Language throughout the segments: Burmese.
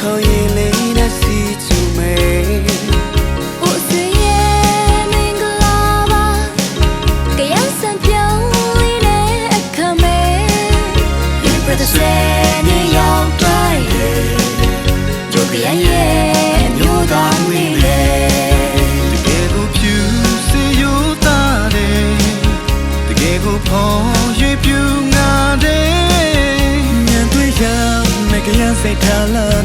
ခေါ်ရင်လေးနဲ့စီချူမေအိုစေရဲ့မင်္ဂလာပါကရမ်းစံပြောင်းလေးနဲ့အခမဲ You brother say နေရောက်တိုင်းကြိုကရမ်းရဲ့မြို့သားမင်းလေးတကယ်ကိုဖြူစေရသားတယ်တကယ်ကိုဖော်ရွေပြူငါတယ် Love.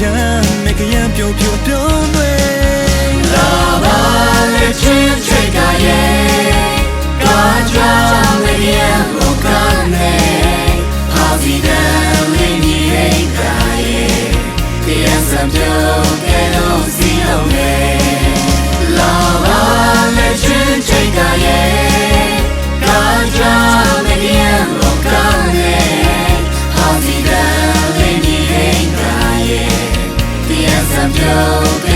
ရန်မကရန်ပျော်ပျော်ပျော် Andrew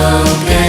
broken.